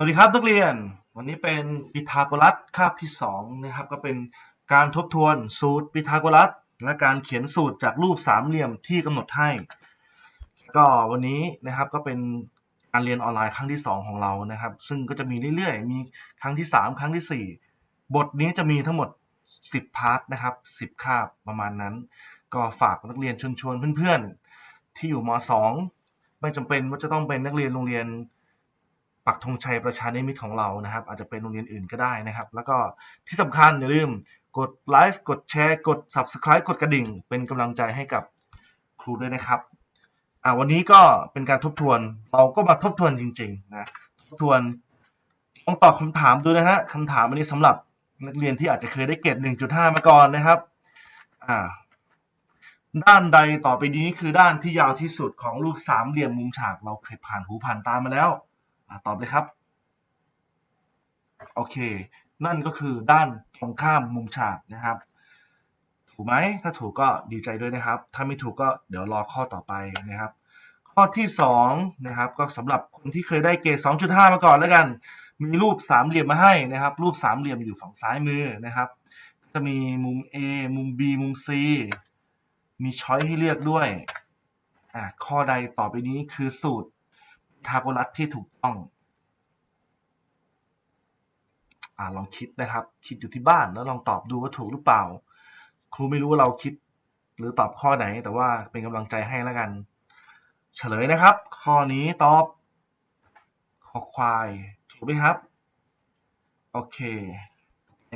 สวัสดีครับนักเรียน วันนี้เป็นพีทาโกรัสคาบที่2นะครับก็เป็นการทบทวนสูตรพีทาโกรัส และการเขียนสูตรจากรูปสามเหลี่ยมที่กำหนดให้ ก็วันนี้นะครับก็เป็นการเรียนออนไลน์ครั้งที่ 2 ของเรานะครับ ซึ่งก็จะมีเรื่อยๆ มีครั้งที่ 3 ครั้งทีสี่4 บทนี้จะมีทั้งหมด 10 พาร์ทนะครับ 10 คาบประมาณนั้น ก็ฝากนักเรียนชวนชวนๆเพื่อนๆ ที่อยู่ม 2 ไม่จำเป็นว่าจะต้องเป็นนักเรียนโรงเรียน ปักธงชัยประชานิมิตของเรานะครับ อาจจะเป็นโรงเรียนอื่นก็ได้นะครับ แล้วก็ที่สำคัญอย่าลืมกดไลค์กดแชร์กด Subscribe กดกระดิ่ง เป็นกำลังใจให้กับครูด้วยนะครับอ่าวันนี้ก็เป็นการทบทวนเราก็มาทบทวนจริงๆนะทบทวนลองตอบคำถามดูนะฮะคำถามวันนี้สำหรับนักเรียนที่อาจจะเคยได้เกรด1.5 มาก่อนนะครับอ่าด้านใดต่อไปนี้คือด้านที่ยาวที่สุดของลูกสามเหลี่ยมมุมฉากเราเคยผ่านหูผ่านตามาแล้ว ตอบเลยครับ โอเค นั่นก็คือด้านตรงข้ามมุมฉากนะครับ ถูกไหมถ้าถูกก็ดีใจด้วยนะครับ ถ้าไม่ถูกก็เดี๋ยวรอข้อต่อไปนะครับ ข้อที่2นะครับก็สำหรับคนที่เคยได้เกรด2.5 มาก่อนแล้วกัน มีรูปสามเหลี่ยมมาให้นะครับ รูปสามเหลี่ยมอยู่ฝั่งซ้ายมือนะครับ จะมีมุม A มุม B มุม C มีช้อยให้เลือกด้วยอะข้อใดต่อไปนี้คือสูตร ทาโกรัสที่ถูกต้องอลองคิดนะครับ คิดอยู่ที่บ้านแล้วลองตอบดูว่าถูกหรือเปล่า ครูไม่รู้ว่าเราคิดหรือตอบข้อไหน แต่ว่าเป็นกำลังใจให้แล้วกัน เฉลยนะครับ ข้อนี้ตอบคอควาย ถูกไหมครับ โอเค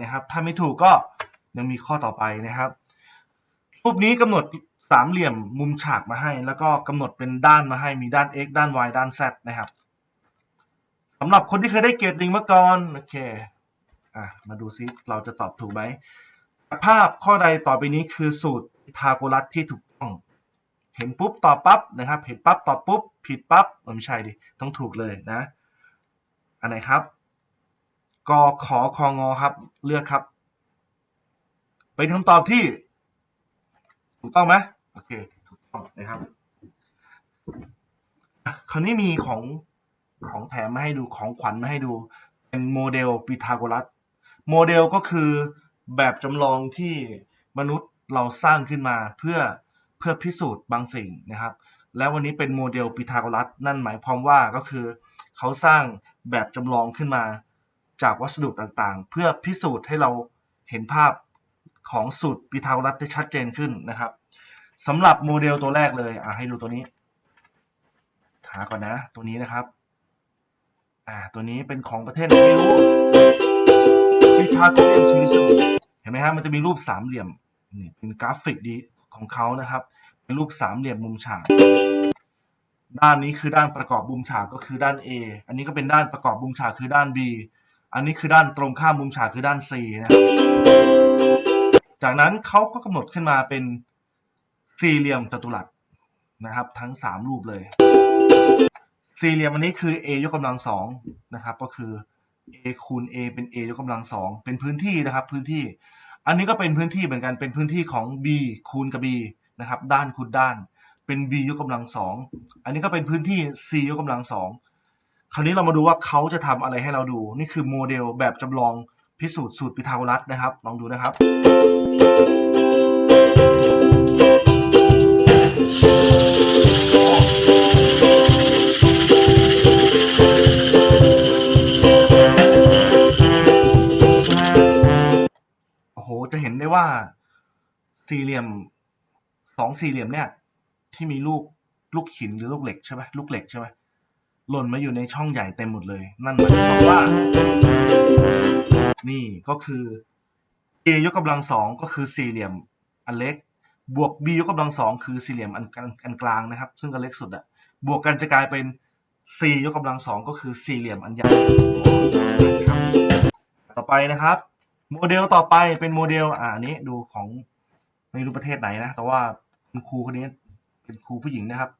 นะครับ ถ้าไม่ถูกก็ยังมีข้อต่อไปนะครับ รูปนี้กำหนด สามเหลี่ยมมุมฉากมาให้ แล้วก็กำหนดเป็นด้านมาให้มีด้าน x ด้าน y ด้าน z นะครับสำหรับคนที่เคยได้เกรดลิงมาก่อนโอเคอะมาดูซิเราจะตอบถูกไหมภาพข้อใดต่อไปนี้คือสูตรพีทาโกรัสที่ถูกต้อง เห็นปุ๊บตอบปั๊บนะครับ เห็นปั๊บตอบปุ๊บ ผิดปั๊บเออไม่ใช่ดิต้องถูกเลยนะ อันไหนครับกขอคองอครับเลือกครับ เป็นคำตอบที่ ถูกต้องไหมโอเคถูกต้องนะครับ คราวนี้มีของของแถมมาให้ดูของขวัญมาให้ดู เป็นโมเดลพีทาโกรัส โมเดลก็คือแบบจำลองที่มนุษย์เราสร้างขึ้นมาเพื่อเพื่อพิสูจน์บางสิ่งนะครับ แล้ววันนี้เป็นโมเดลพีทาโกรัส นั่นหมายความว่าก็คือเขาสร้างแบบจำลองขึ้นมาจากวัสดุต่างๆ เพื่อพิสูจน์ให้เราเห็นภาพ ของสูตรพีทาโกรัสได้ชัดเจนขึ้นนะครับสำหรับโมเดลตัวแรกเลยอะให้ดูตัวนี้หาก่อนนะตัวนี้นะครับอ่าตัวนี้เป็นของประเทศไหนไม่รู้วิชาโกเอนชิลิซึเห็นไหมครับมันจะมีรูปสามเหลี่ยมนี่เป็นกราฟิกดีของเขานะครับ เป็นรูปสามเหลี่ยมมุมฉากด้านนี้คือด้านประกอบมุมฉากก็คือด้าน A อันนี้ก็เป็นด้านประกอบมุมฉากคือด้าน B อันนี้คือด้านตรงข้ามมุมฉากคือด้าน C นะครับ จากนั้นเขาก็กำหนดขึ้นมาเป็นสี่เหลี่ยมจัตุรัสนะครับ ทั้งสามรูปเลย สี่เหลี่ยมอันนี้คือ a ยกกำลังสองนะครับก็คือ a คูณ a เป็น a ยกกำลังสองเป็นพื้นที่นะครับพื้นที่ อันนี้ก็เป็นพื้นที่เหมือนกันเป็นพื้นที่ของ b คูณกับ b นะครับด้านคูณด้าน เป็น b ยกกำลังสองอันนี้ก็เป็นพื้นที่ c ยกกำลังสองคราวนี้เรามาดูว่าเขาจะทำอะไรให้เราดู นี่คือโมเดลแบบจำลอง พิสูจน์สูตรพีทาโกรัสนะครับ ลองดูนะครับ โอ้โห จะเห็นได้ว่าสี่เหลี่ยมสองสี่เหลี่ยมเนี่ย ที่มีลูกลูกหินหรือลูกเหล็กใช่ไหมลูกเหล็กใช่ไหมหล่นมาอยู่ในช่องใหญ่เต็มหมดเลย นั่นหมายความว่า นี่ก็คือ a ยกกำลังสองก็คือสี่เหลี่ยมอันเล็ก บวก b ยกกำลังสองคือสี่เหลี่ยมอันอันกลางนะครับ ซึ่งก็เล็กสุดอะบวกกันจะกลายเป็น c ยกกำลังสองก็คือสี่เหลี่ยมอันใหญ่ต่อไปนะครับ โมเดลต่อไปเป็นโมเดลอ่าอันนี้ดูของไม่รู้ประเทศไหนนะ แต่ว่าคุณครูคนนี้เป็นครูผู้หญิงนะครับ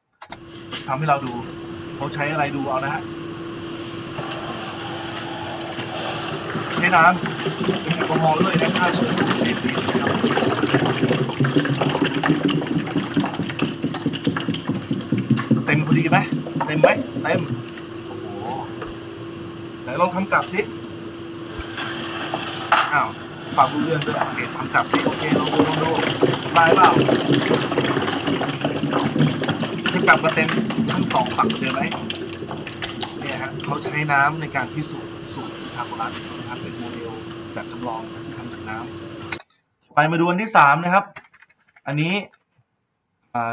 ทำให้เราดูเขาใช้อะไรดูเอานะฮะ ใช้น้ำเป็นแอลกอฮอล์ด้วยนะฆ่าเชื้อโควิดนะครับเต็มพอดีไหมเต็มไหมเต็มโอ้โหแต่ลองทำกลับสิอ้าวฟังเรื่องด้วยโอเคทำกลับสิโอเคลองดูลองดูได้เปล่าจะกลับมาเต็มทั้งสองฝั่งเลยไหม เนี่ยฮะเขาใช้น้ำในการพิสูจน์สูตรทาโกรัสนะครับเป็นโมเดลแบบจำลองที่ทำจากน้ำไปมาดูอันที่สามนะครับ อันนี้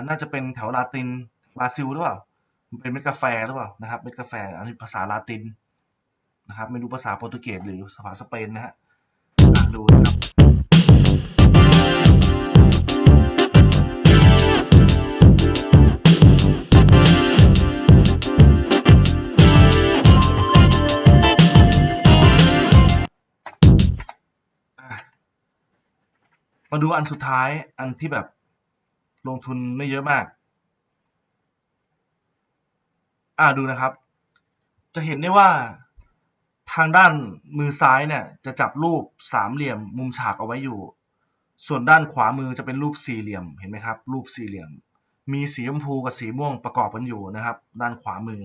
น่าจะเป็นแถวลาตินบราซิลหรือเปล่าเป็นเม็ดกาแฟหรือเปล่านะครับเม็ดกาแฟอันนี้ภาษาลาตินนะครับไม่รู้ภาษาโปรตุเกสหรือภาษาสเปนนะฮะอะดูนะครับ ดูอันสุดท้ายอันที่แบบลงทุนไม่เยอะมาก อ่าดูนะครับ จะเห็นได้ว่าทางด้านมือซ้ายเนี่ยจะจับรูปสามเหลี่ยมมุมฉากเอาไว้อยู่ ส่วนด้านขวามือจะเป็นรูปสี่เหลี่ยมเห็นไหมครับ รูปสี่เหลี่ยม มีสีชมพูกับสีม่วงประกอบกันอยู่นะครับ ด้านขวามือ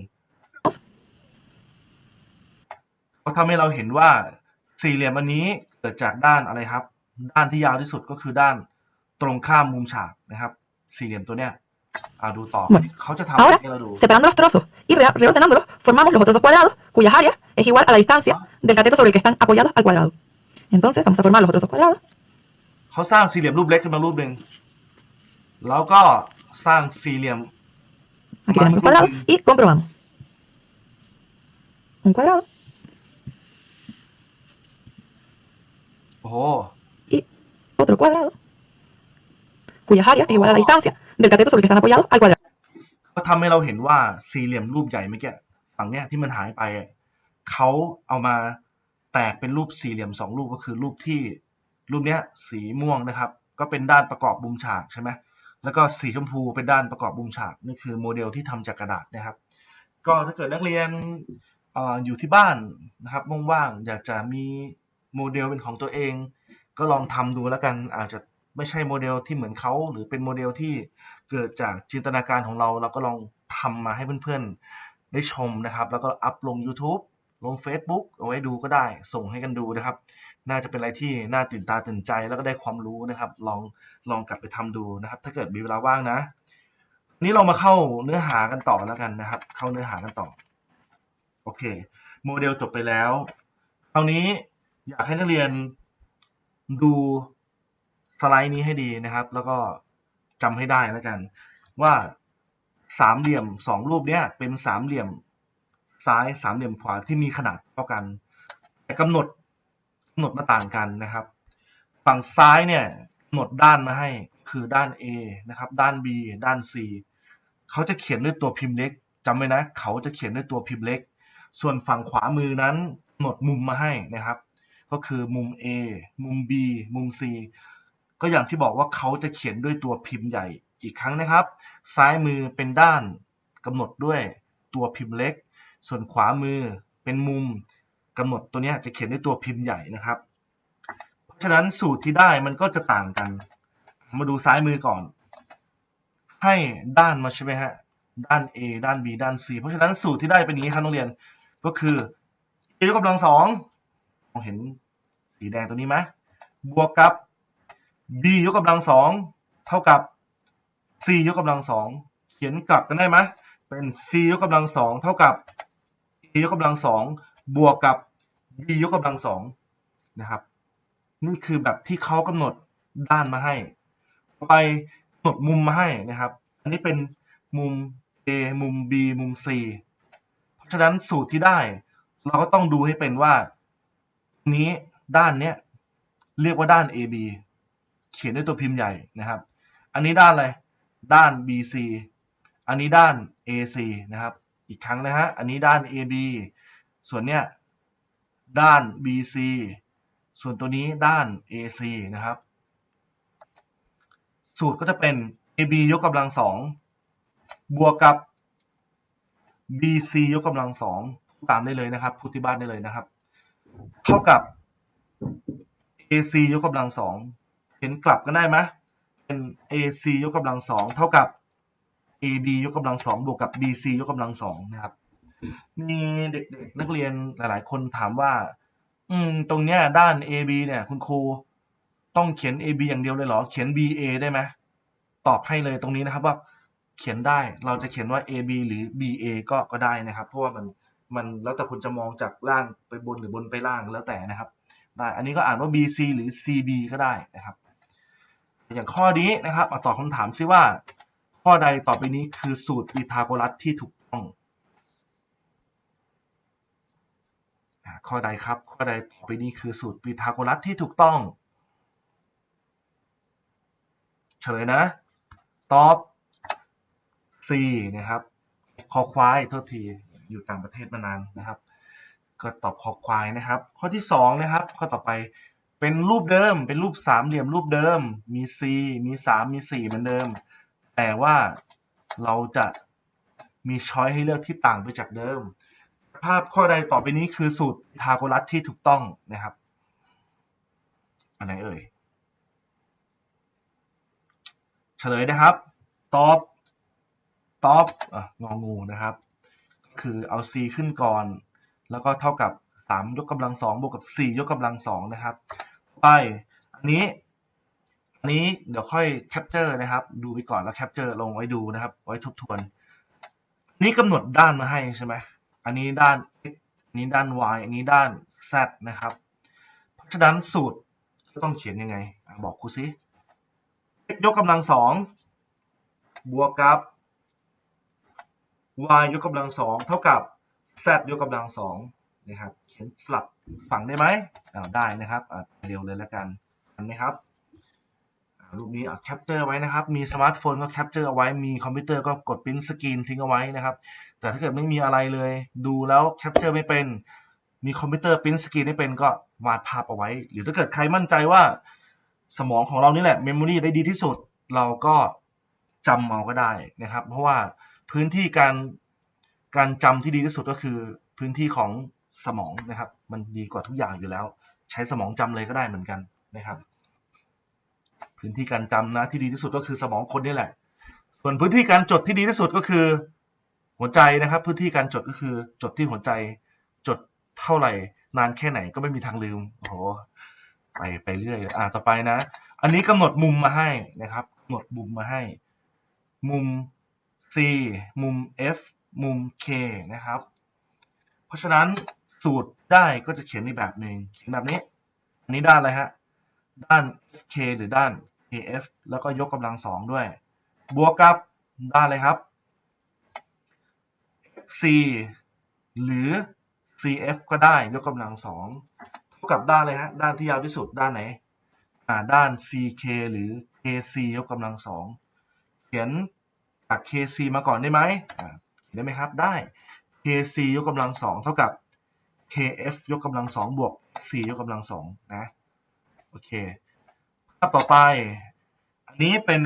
เขาทำให้เราเห็นว่าสี่เหลี่ยมอันนี้เกิดจากด้านอะไรครับ ด้านที่ยาวที่สุดก็คือด้านตรงข้ามมุมฉากนะครับ สี่เหลี่ยมตัวเนี้ยอ่าดูต่อ Bueno, เขาจะทำให้เราดู Separando los trozos y re- reordenándolos, formamos los otros dos cuadrados, cuyas áreas es igual a la distancia del cateto sobre el que están apoyados al cuadrado. Entonces, vamos a formar los otros dos cuadrados. เขาสร้างสี่เหลี่ยมรูปเล็กขึ้นมารูปหนึ่งแล้วก็สร้างสี่เหลี่ยม Aquí tenemos los cuadrados y comprobamos. Un cuadrado โอ้โห y otro cuadrado, cuyas áreas es igual a la distancia del cateto sobre el que están apoyados al cuadrado. ก็ทำให้เราเห็นว่าสี่เหลี่ยมรูปใหญ่เมื่อกี้ฝั่งเนี้ยที่มันหายไปอะเขาเอามาแตกเป็นรูปสี่เหลี่ยมสองรูปก็คือรูปที่รูปเนี้ยสีม่วงนะครับ ก็เป็นด้านประกอบมุมฉากใช่ไหมแล้วก็สีชมพูเป็นด้านประกอบมุมฉากนี่คือโมเดลที่ทำจากกระดาษนะครับ ก็ถ้าเกิดนักเรียนอออยู่ที่บ้านนะครับว่างๆอยากจะมีโมเดลเป็นของตัวเอง ก็ลองทำดูแล้วกันอาจจะไม่ใช่โมเดลที่เหมือนเขาหรือเป็นโมเดลที่เกิดจากจินตนาการของเรา เราก็ลองทำมาให้เพื่อนๆได้ชมนะครับ แล้วก็อัพลง YouTube ลง Facebook เอาไว้ดูก็ได้ ส่งให้กันดูนะครับ น่าจะเป็นอะไรที่น่าตื่นตาตื่นใจแล้วก็ได้ความรู้นะครับ ลองลองกลับไปทำดูนะครับ ถ้าเกิดมีเวลาว่างนะ นี้เรามาเข้าเนื้อหากันต่อแล้วกันนะครับ เข้าเนื้อหากันต่อ โอเค โมเดลจบไปแล้วคราวนี้อยากให้นักเรียน ดูสไลด์นี้ให้ดีนะครับ แล้วก็จำให้ได้แล้วกัน ว่าสามเหลี่ยมสองรูปเนี้ยเป็นสามเหลี่ยมซ้ายสามเหลี่ยมขวาที่มีขนาดเท่ากัน แต่กำหนดกำหนดมาต่างกันนะครับ ฝั่งซ้ายเนี่ยกำหนดด้านมาให้คือด้าน A นะครับ ด้าน B ด้าน C เขาจะเขียนด้วยตัวพิมพ์เล็กจำไว้นะ เขาจะเขียนด้วยตัวพิมพ์เล็ก ส่วนฝั่งขวามือนั้นกำหนดมุมมาให้นะครับ ก็คือมุม A มุม B มุม C ก็อย่างที่บอกว่าเขาจะเขียนด้วยตัวพิมพ์ใหญ่อีกครั้งนะครับ ซ้ายมือเป็นด้านกำหนดด้วยตัวพิมพ์เล็ก ส่วนขวามือเป็นมุมกำหนดตัวนี้จะเขียนด้วยตัวพิมพ์ใหญ่นะครับ เพราะฉะนั้นสูตรที่ได้มันก็จะต่างกัน มาดูซ้ายมือก่อน ให้ด้านมาใช่ไหมฮะด้าน A ด้าน B ด้าน C เพราะฉะนั้นสูตรที่ได้เป็นอย่างนี้ครับนักเรียนก็คือ A ยกกำลังสองมองเห็น สีแดงตัวนี้ไหมบวกกับ b ยกกำลังสองเท่ากับ c ยกกำลังสองเขียนกลับกันได้ไหมเป็น c ยกกำลังสองเท่ากับ a ยกกำลังสองบวกกับ b ยกกำลังสองนะครับนี่คือแบบที่เขากำหนดด้านมาให้ต่อไปกำหนดมุมมาให้นะครับ อันนี้เป็นมุม a มุม b มุม c เพราะฉะนั้นสูตรที่ได้ เราก็ต้องดูให้เป็นว่านี้ ด้านเนี้ยเรียกว่าด้าน AB เขียนด้วยตัวพิมพ์ใหญ่นะครับ อันนี้ด้านอะไร ด้าน BC อันนี้ด้าน AC นะครับ อีกครั้งนะฮะ อันนี้ด้าน AB ส่วนเนี้ยด้าน BC ส่วนตัวนี้ด้าน AC นะครับ สูตรก็จะเป็น AB ยกกำลังสองบวกกับ BC ยกกำลังสองตามได้เลยนะครับพูดที่บ้านได้เลยนะครับ เท่ากับ AC ยกกำลังสองเห็นกลับกันได้ไหมเป็น AC ยกกำลังสองเท่ากับ AB ยกกำลังสองบวกกับ BC ยกกำลังสองนะครับ มีเด็กๆนักเรียนหลาย ๆ คนถามว่า อืม ตรงเนี้ยด้าน AB เนี่ย คุณครูต้องเขียน AB อย่างเดียวเลยเหรอ เขียน BA ได้ไหมตอบให้เลยตรงนี้นะครับว่าเขียนได้เราจะเขียนว่า AB หรือ BA ก็ก็ได้นะครับ เพราะว่ามันมันแล้วแต่คุณจะมองจากล่างไปบนหรือบนไปล่างแล้วแต่นะครับ ได้อันนี้ก็อ่านว่า BC หรือ CB ก็ได้นะครับ อย่างข้อนี้นะครับมาตอบคำถามซิว่า ข้อใดต่อไปนี้คือสูตรพีทาโกรัสที่ถูกต้องข้อใดครับ ข้อใดต่อไปนี้คือสูตรพีทาโกรัสที่ถูกต้อง เฉลยนะ ตอบ C นะครับ คอควายโทษทีอยู่ต่างประเทศมานานนะครับ ก็ตอบคอควายนะครับ ข้อที่สองนะครับข้อต่อไปเป็นรูปเดิม เป็นรูปสามเหลี่ยมรูปเดิม มี C มีสามมีสี่เหมือนเดิม แต่ว่าเราจะมีช้อยให้เลือกที่ต่างไปจากเดิม ภาพข้อใดต่อไปนี้คือสูตรทาโกรัสที่ถูกต้องนะครับ อันไหนเอ่ย เฉลยนะครับ ตอบ ตอบอะงองูนะครับ คือเอา c ขึ้นก่อน แล้วก็เท่ากับ 3 ยกกำลังสองบวกกับ 4 ยกกำลังสองนะครับ ไปอันนี้ อันนี้เดี๋ยวค่อยแคปเจอร์นะครับ ดูไปก่อนแล้วแคปเจอร์ลงไว้ดูนะครับ ไว้ทบทวน นี่กำหนดด้านมาให้ใช่ไหมอันนี้ด้าน x อันนี้ด้าน y อันนี้ด้าน z นะครับ เพราะฉะนั้นสูตรจะต้องเขียนยังไง บอกครูซิ x ยกกำลังสองบวกกับ y ยกกำลังสองเท่ากับ z ยกกำลังสองนะครับเขียนสลับฝั่งได้ไหมอ่าได้นะครับอ่าเร็วเลยแล้วกันเห็นไหมครับอ่ารูปนี้อะแคปเจอร์ไว้นะครับ มีสมาร์ทโฟนก็แคปเจอร์เอาไว้ มีคอมพิวเตอร์ก็กดปริ้นสกรีนทิ้งเอาไว้นะครับ แต่ถ้าเกิดไม่มีอะไรเลย ดูแล้วแคปเจอร์ไม่เป็น มีคอมพิวเตอร์ปริ้นสกรีนไม่เป็นก็วาดภาพเอาไว้ หรือถ้าเกิดใครมั่นใจว่าสมองของเรานี่แหละเมมโมรีได้ดีที่สุด เราก็จำเอาก็ได้นะครับ เพราะว่าพื้นที่การ การจำที่ดีที่สุดก็คือพื้นที่ของสมองนะครับ มันดีกว่าทุกอย่างอยู่แล้ว ใช้สมองจำเลยก็ได้เหมือนกันนะครับ พื้นที่การจำนะที่ดีที่สุดก็คือสมองคนนี่แหละ ส่วนพื้นที่การจดที่ดีที่สุดก็คือ หัวใจนะครับ พื้นที่การจดก็คือจดที่หัวใจ จดเท่าไหร่นานแค่ไหนก็ไม่มีทางลืมโอ้โหไปไปเรื่อยอ่าต่อไปนะ อันนี้กำหนดมุมมาให้นะครับกำหนดมุมมาให้ มุม C มุม F มุม K นะครับ เพราะฉะนั้นสูตรได้ก็จะเขียนในแบบหนึ่งเขียนแบบนี้ อันนี้ด้านอะไรฮะ ด้าน FK หรือด้าน KF แล้วก็ยกกำลังสองด้วย บวกกับด้านอะไรครับ FC หรือ CF ก็ได้ยกกำลังสองเท่ากับด้านเลยฮะ ด้านที่ยาวที่สุดด้านไหน อ่า ด้าน CK หรือ KC ยกกำลังสองเขียนจาก KC มาก่อนได้ไหมอ่า ได้ไหมครับได้ KC ยกกำลังสองเท่ากับ KF ยกกำลังสองบวก C ยกกำลังสองนะโอเคภาพต่อไป อันนี้เป็น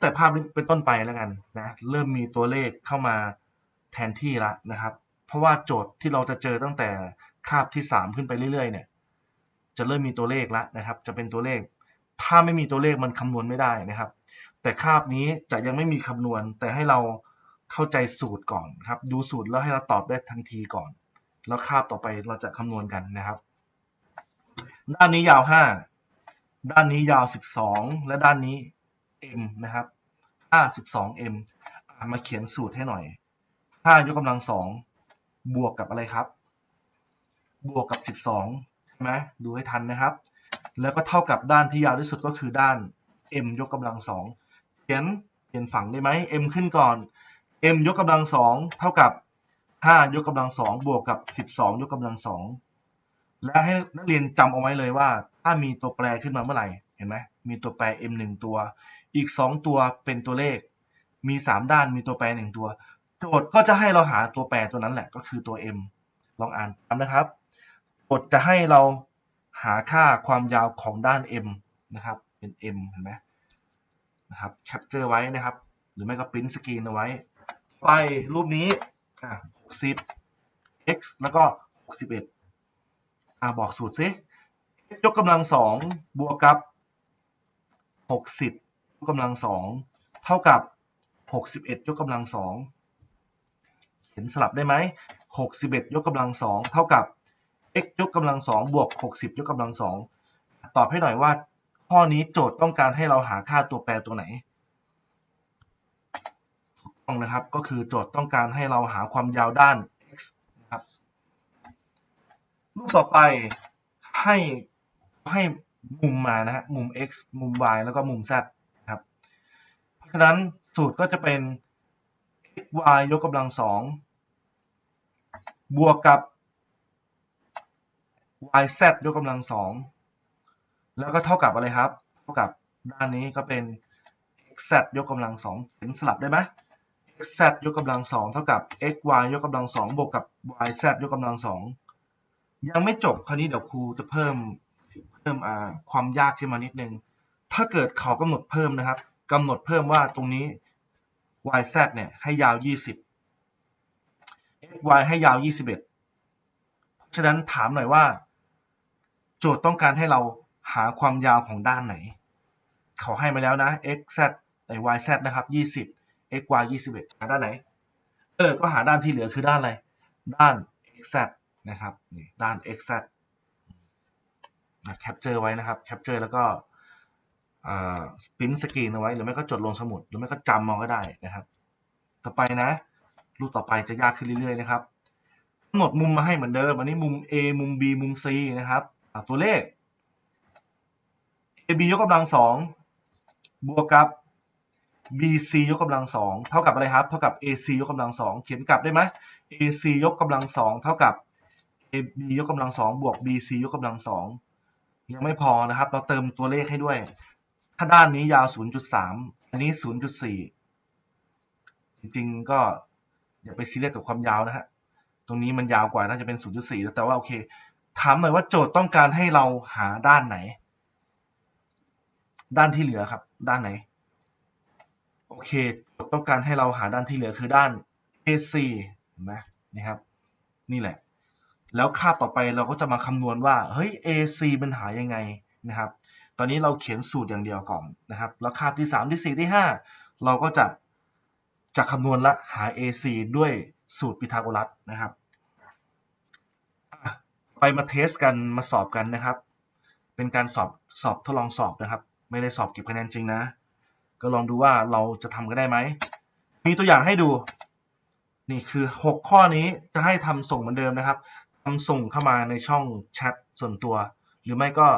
แต่ภาพนี้เป็นต้นไปแล้วกันนะเริ่มมีตัวเลขเข้ามาแทนที่ละนะครับ เพราะว่าโจทย์ที่เราจะเจอตั้งแต่คาบที่ 3 ขึ้นไปเรื่อยๆเนี่ยจะเริ่มมีตัวเลขล้วนะครับ จะเป็นตัวเลข ถ้าไม่มีตัวเลขมันคำนวณไม่ได้นะครับ แต่คาบนี้จะยังไม่มีคำนวณแต่ให้เรา เข้าใจสูตรก่อนครับ ดูสูตรแล้วให้เราตอบได้ทันทีก่อน แล้วคาบต่อไปเราจะคำนวณกันนะครับ ด้านนี้ยาว 5 ด้านนี้ยาว 12 และด้านนี้ m นะครับ5 12 m อะมาเขียนสูตรให้หน่อย 5 ยกกำลังสองบวกกับอะไรครับ บวกกับ 12ใช่ไหมดูให้ทันนะครับ แล้วก็เท่ากับด้านที่ยาวที่สุดก็คือด้าน m ยกกำลังสองเขียนเปลี่ยนฝั่งได้ไหม m ขึ้นก่อน m ยกกำลังสองเท่ากับ5ยกกำลังสองบวกกับ 12 ยกกำลังสองและให้นักเรียนจำเอาไว้เลยว่า ถ้ามีตัวแปรขึ้นมาเมื่อไหร่เห็นไหมมีตัวแปร m 1ตัว อีก 2 ตัวเป็นตัวเลข มี 3 ด้านมีตัวแปร 1 ตัว โจทย์ก็จะให้เราหาตัวแปรตัวนั้นแหละก็คือตัว m ลองอ่านตามนะครับโจทย์จะให้เราหาค่าความยาวของด้าน m นะครับเป็น m เห็นไหมนะครับแคปเจอร์ไว้นะครับ หรือไม่ก็ปริ้นสกรีนเอาไว้ ไปรูปนี้อะ60 x แล้วก็ 61อะบอกสูตรซิ x ยกกำลังสองบวกกับ 60 ยกกำลังสองเท่ากับ 61 ยกกำลังสองเขียนสลับได้ไหม 61 ยกกำลังสองเท่ากับ x ยกกำลังสองบวก 60 ยกกำลังสองตอบให้หน่อยว่าข้อนี้โจทย์ต้องการให้เราหาค่าตัวแปรตัวไหน องนะครับ ก็คือโจทย์ต้องการให้เราหาความยาวด้าน x นะครับรูปต่อไปให้ให้มุมมานะฮะมุม x มุม y แล้วก็มุม z นะครับ เพราะฉะนั้นสูตรก็จะเป็น x y ยกกำลังสองบวกกับ y z ยกกำลังสองแล้วก็เท่ากับอะไรครับ เท่ากับด้านนี้ก็เป็น x z ยกกำลังสองเห็นสลับได้ไหม x z ยกกำลังสองเท่ากับ x y ยกกำลังสองบวกกับ y z ยกกำลังสองยังไม่จบคราวนี้เดี๋ยวครูจะเพิ่มเพิ่มอ่าความยากขึ้นมานิดนึง ถ้าเกิดเขากำหนดเพิ่มนะครับกำหนดเพิ่มว่าตรงนี้ y z เนี่ยให้ยาว 20 x y ให้ยาว 21เพราะฉะนั้นถามหน่อยว่า โจทย์ต้องการให้เราหาความยาวของด้านไหน เขาให้มาแล้วนะ x z ไอ้ y z นะครับ 20 x y 21หาด้านไหน เออ ก็หาด้านที่เหลือคือด้านอะไร ด้าน x z นะครับ นี่ ด้าน x z แคปเจอร์ไว้นะครับ แคปเจอร์แล้วก็สปินสกรีนเอาไว้ หรือไม่ก็จดลงสมุด หรือไม่ก็จำเอาก็ได้นะครับ ต่อไปนะ รูปต่อไปจะยากขึ้นเรื่อยๆนะครับกำหนดมุมมาให้เหมือนเดิม อันนี้มุม A มุม B มุม C นะครับตัวเลข AB ยกกำลังสองบวกกับ BC ยกกำลังสองเท่ากับอะไรครับ เท่ากับ AC ยกกำลังสองเขียนกลับได้ไหม AC ยกกำลังสองเท่ากับ AB ยกกำลังสองบวก BC ยกกำลังสองยังไม่พอนะครับ เราเติมตัวเลขให้ด้วย ถ้าด้านนี้ยาว 0.3 อันนี้ 0.4 จริงๆ ก็อย่าไปซีเรียสกับความยาวนะฮะ ตรงนี้มันยาวกว่าน่าจะเป็น 0.4แล้วแต่ว่าโอเค ถามหน่อยว่าโจทย์ต้องการให้เราหาด้านไหน ด้านที่เหลือครับ ด้านไหน โอเคต้องการให้เราหาด้านที่เหลือคือด้าน AC เห็นไหมนี่ครับ นี่แหละ แล้วคาบต่อไปเราก็จะมาคำนวณว่า เฮ้ย AC มันหายังไงนะครับ ตอนนี้เราเขียนสูตรอย่างเดียวก่อนนะครับ แล้วคาบที่ 3 ที่ 4 ที่ 5 เราก็จะจะคำนวณและหา AC ด้วยสูตรพีทาโกรัสนะครับไปมาเทสกันมาสอบกันนะครับ เป็นการสอบสอบทดลองสอบนะครับ ไม่ได้สอบเก็บคะแนนจริงนะ ก็ลองดูว่าเราจะทำกันได้ไหม มีตัวอย่างให้ดู นี่คือ 6 ข้อนี้จะให้ทำส่งเหมือนเดิมนะครับทำส่งเข้ามาในช่องแชทส่วนตัว หรือไม่ก็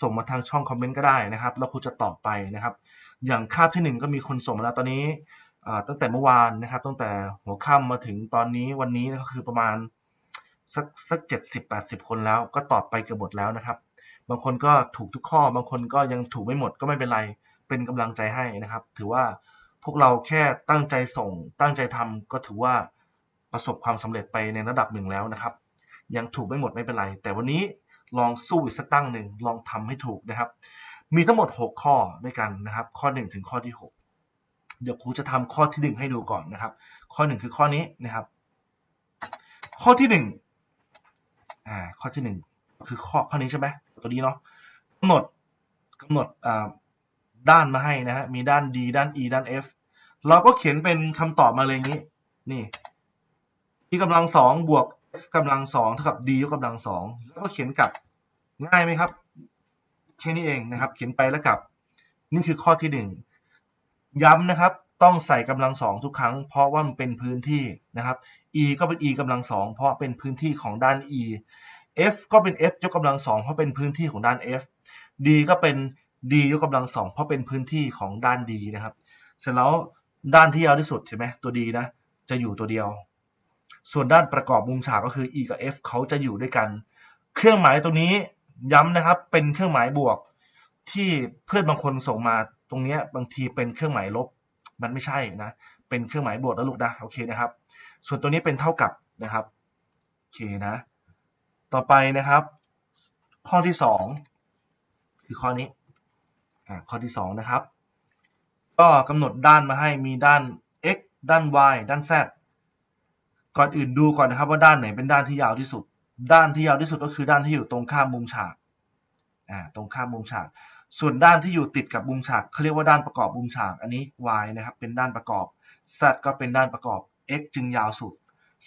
ส่งมาทางช่องคอมเมนต์ก็ได้นะครับแล้วครูจะตอบไปนะครับ อย่างคาบที่ 1 ก็มีคนส่งมาแล้วตอนนี้ตั้งแต่เมื่อวานนะครับ ตั้งแต่หัวค่ำมาถึงตอนนี้วันนี้ก็คือประมาณสักสักเจ็ดสิบแปดสิบคนแล้วก็ตอบไปเกือบหมดแล้วนะครับ บางคนก็ถูกทุกข้อบางคนก็ยังถูกไม่หมดก็ไม่เป็นไร เป็นกำลังใจให้นะครับ ถือว่าพวกเราแค่ตั้งใจส่ง ตั้งใจทำก็ถือว่าประสบความสำเร็จไปในระดับหนึ่งแล้วนะครับ ยังถูกไม่หมดไม่เป็นไร แต่วันนี้ลองสู้อีกสักตั้งหนึ่งลองทำให้ถูกนะครับ มีทั้งหมด 6 ข้อด้วยกันนะครับ ข้อ 1 ถึงข้อที่ 6 เดี๋ยวครูจะทำข้อที่ 1 ให้ดูก่อนนะครับ ข้อ 1 คือข้อนี้นะครับ ข้อที่1อ่าข้อที่ 1 คือข้อข้อนี้ใช่ไหมตัวนี้เนาะกำหนดกำหนดอ่า ด้านมาให้นะฮะ มีด้าน D ด้าน E ด้าน F เราก็เขียนเป็นคำตอบมาเลยอย่างนี้ นี่ e กำลังสองบวก f กำลังสองเท่ากับ d ยกกำลังสองแล้วก็เขียนกลับง่ายไหมครับ แค่นี้เองนะครับ เขียนไปแล้วกลับ นี่คือข้อที่หนึ่งย้ำนะครับ ต้องใส่กำลังสองทุกครั้ง เพราะว่ามันเป็นพื้นที่นะครับ e ก็เป็น e กำลังสองเพราะเป็นพื้นที่ของด้าน e f ก็เป็น f ยกกำลังสองเพราะเป็นพื้นที่ของด้าน f d ก็เป็น d ยกกำลังสองเพราะเป็นพื้นที่ของด้าน d นะครับ เสร็จแล้วด้านที่ยาวที่สุดใช่ไหมตัว d นะจะอยู่ตัวเดียว ส่วนด้านประกอบมุมฉากก็คือ e กับ f เขาจะอยู่ด้วยกัน เครื่องหมายตรงนี้ย้ำนะครับ เป็นเครื่องหมายบวก ที่เพื่อนบางคนส่งมาตรงเนี้ยบางทีเป็นเครื่องหมายลบ มันไม่ใช่นะ เป็นเครื่องหมายบวกนะลูกนะโอเคนะครับ ส่วนตัวนี้เป็นเท่ากับนะครับโอเคนะ ต่อไปนะครับ ข้อที่สองคือข้อนี้ ข้อที่สองนะครับ ก็กำหนดด้านมาให้มีด้าน x ด้าน y ด้าน z ก่อนอื่นดูก่อนนะครับว่าด้านไหนเป็นด้านที่ยาวที่สุด ด้านที่ยาวที่สุดก็คือด้านที่อยู่ตรงข้ามมุมฉากอ่าตรงข้ามมุมฉาก ส่วนด้านที่อยู่ติดกับมุมฉากเขาเรียกว่าด้านประกอบมุมฉาก อันนี้ y นะครับ เป็นด้านประกอบ z ก็เป็นด้านประกอบ x จึงยาวสุด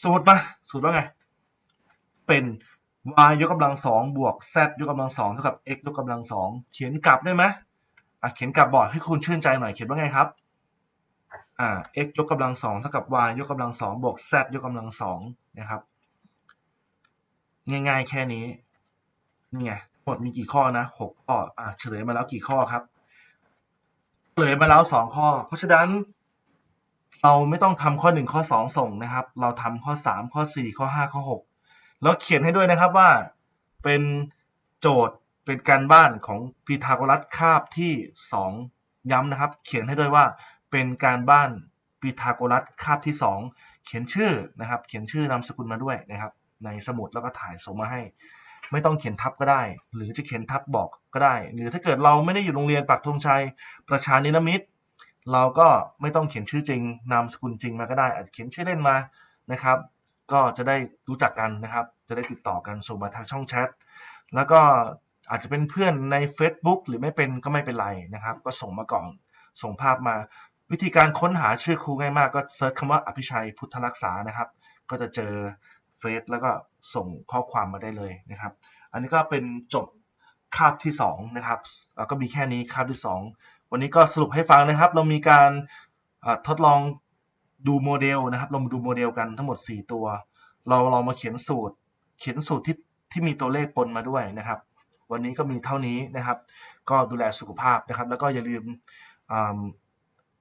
สูตรมาสูตรว่าไง เป็น y ยกกำลังสองบวก z ยกกำลังสองเท่ากับ x ยกกำลังสองเขียนกลับได้ไหม เขียนกลับบอกให้คุณชื่นใจหน่อยเขียนว่าไงครับอ่า x ยกกำลังสองเท่ากับ y ยกกำลังสองบวก z ยกกำลังสองนะครับ ง่ายๆแค่นี้นี่ไงหมดมีกี่ข้อนะหกข้ออ่าเฉลยมาแล้วกี่ข้อครับเฉลยมาแล้วสองข้อ เพราะฉะนั้น เราไม่ต้องทำข้อหนึ่งข้อสองส่งนะครับ เราทำข้อสามข้อสี่ข้อห้าข้อหกแล้วเขียนให้ด้วยนะครับว่าเป็นโจทย์ เป็นการบ้านของพีทาโกรัสคาบที่สองย้ำนะครับ เขียนให้ด้วยว่าเป็นการบ้านพีทาโกรัสคาบที่สองเขียนชื่อนะครับ เขียนชื่อนามสกุลมาด้วยนะครับ ในสมุดแล้วก็ถ่ายส่งมาให้ ไม่ต้องเขียนทับก็ได้ หรือจะเขียนทับบอกก็ได้ หรือถ้าเกิดเราไม่ได้อยู่โรงเรียนปักธงชัยประชานิรมิตรเราก็ไม่ต้องเขียนชื่อจริงนามสกุลจริงมาก็ได้ อาจจะเขียนชื่อเล่นมานะครับ ก็จะได้รู้จักกันนะครับ จะได้ติดต่อกันส่งมาทางช่องแชทแล้วก็ อาจจะเป็นเพื่อนใน Facebook หรือไม่เป็นก็ไม่เป็นไรนะครับ ก็ส่งมาก่อน ส่งภาพมา วิธีการค้นหาชื่อครูง่ายมากก็เซิร์ชคำว่าอภิชัยพุทธรักษานะครับ ก็จะเจอเฟซแล้วก็ส่งข้อความมาได้เลยนะครับ อันนี้ก็เป็นจบคาบที่2นะครับก็มีแค่นี้คาบที่ 2 วันนี้ก็สรุปให้ฟังนะครับ เรามีการทดลองดูโมเดลนะครับ เรามาดูโมเดลกันทั้งหมด 4 ตัว เราเรามาเขียนสูตร เขียนสูตรที่ที่มีตัวเลขปนมาด้วยนะครับ วันนี้ก็มีเท่านี้นะครับ ก็ดูแลสุขภาพนะครับ แล้วก็อย่าลืม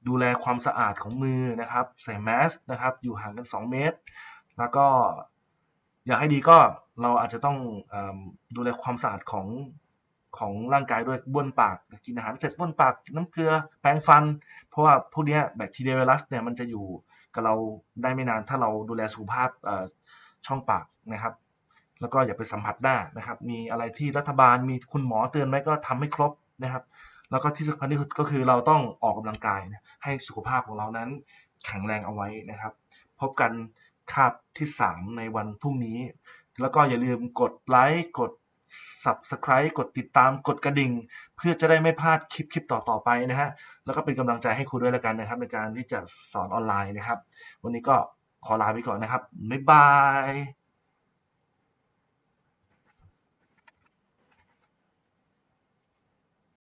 ดูแลความสะอาดของมือนะครับ ใส่แมสนะครับ อยู่ห่างกัน 2 เมตร แล้วก็อยากให้ดีก็เราอาจจะต้องอดูแลความสะอาดของของร่างกายด้วยบ้วนปากกินอาหารเสร็จบ้วนปากน้ำเกลือแปรงฟัน เพราะว่าพวกนี้แบคทีเรียไวรัสเนี่ยมันจะอยู่กับเราได้ไม่นานถ้าเราดูแลสุขภาพช่องปากนะครับ แล้วก็อย่าไปสัมผัสหน้านะครับ มีอะไรที่รัฐบาลมีคุณหมอเตือนไว้ก็ทำให้ครบนะครับ แล้วก็ที่สำคัญที่สุดก็คือเราต้องออกกำลังกายนะให้สุขภาพของเรานั้นแข็งแรงเอาไว้นะครับ พบกันคาบที่ 3 ในวันพรุ่งนี้ แล้วก็อย่าลืมกดไลค์กด Subscribe กดติดตามกดกระดิ่ง เพื่อจะได้ไม่พลาดคลิปคลิปต่อ ๆ ไปนะฮะ แล้วก็เป็นกำลังใจให้ครูด้วยล้วกันนะครับ ในการที่จะสอนออนไลน์นะครับ วันนี้ก็ขอลาไปก่อนนะครับ บ๊ายบาย